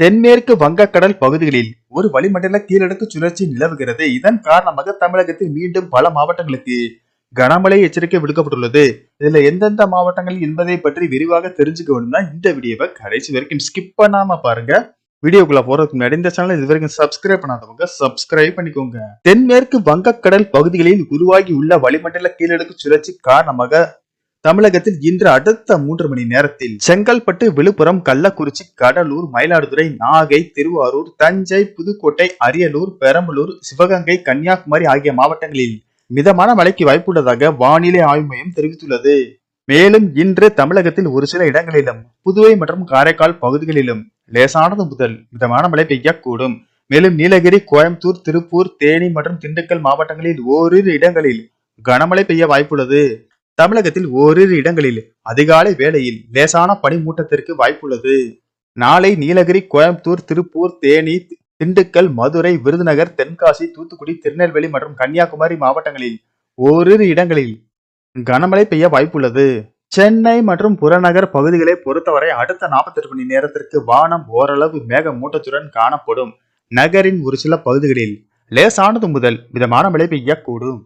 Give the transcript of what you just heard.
தென்மேற்கு வங்கக்கடல் பகுதிகளில் ஒரு வளிமண்டல கீழடுக்கு சுழற்சி நிலவுகிறது. இதன் காரணமாக தமிழகத்தில் மீண்டும் பல மாவட்டங்களுக்கு கனமழை எச்சரிக்கை விடுக்கப்பட்டுள்ளது. இதுல எந்தெந்த மாவட்டங்கள் என்பதை பற்றி விரிவாக தெரிஞ்சுக்க வேணும்னா இந்த வீடியோவை கடைசி வரைக்கும் ஸ்கிப் பண்ணாம பாருங்க. வீடியோக்குள்ள போறதுக்கு முன்னாடி இந்த சேனல் இது வரைக்கும் சப்ஸ்கிரைப் பண்ணாதவங்க சப்ஸ்கிரைப் பண்ணிக்கோங்க. தென்மேற்கு வங்கக்கடல் பகுதிகளில் உருவாகி உள்ள வளிமண்டல கீழடுக்கு சுழற்சி காரணமாக தமிழகத்தில் இன்று அடுத்த மூன்று மணி நேரத்தில் செங்கல்பட்டு விழுப்புரம் கள்ளக்குறிச்சி கடலூர் மயிலாடுதுறை நாகை திருவாரூர் தஞ்சை புதுக்கோட்டை அரியலூர் பெரம்பலூர் சிவகங்கை கன்னியாகுமரி ஆகிய மாவட்டங்களில் மிதமான மழைக்கு வாய்ப்புள்ளதாக வானிலை ஆய்வு மையம் தெரிவித்துள்ளது. மேலும் இன்று தமிழகத்தில் ஒரு சில இடங்களிலும் புதுவை மற்றும் காரைக்கால் பகுதிகளிலும் லேசானது முதல் மிதமான மழை பெய்யக்கூடும். மேலும் நீலகிரி கோயம்புத்தூர் திருப்பூர் தேனி மற்றும் திண்டுக்கல் மாவட்டங்களில் ஓரிரு இடங்களில் கனமழை பெய்ய வாய்ப்புள்ளது. தமிழகத்தில் ஓரிரு இடங்களில் அதிகாலை வேளையில் லேசான பனிமூட்டத்திற்கு வாய்ப்புள்ளது. நாளை நீலகிரி கோயம்புத்தூர் திருப்பூர் தேனி திண்டுக்கல் மதுரை விருதுநகர் தென்காசி தூத்துக்குடி திருநெல்வேலி மற்றும் கன்னியாகுமரி மாவட்டங்களில் ஓரிரு இடங்களில் கனமழை பெய்ய வாய்ப்புள்ளது. சென்னை மற்றும் புறநகர் பகுதிகளை பொறுத்தவரை அடுத்த 48 மணி நேரத்திற்கு வானம் ஓரளவு மேகமூட்டத்துடன் காணப்படும். நகரின் ஒரு சில பகுதிகளில் லேசானது முதல் மிதமான மழை பெய்யக்கூடும்.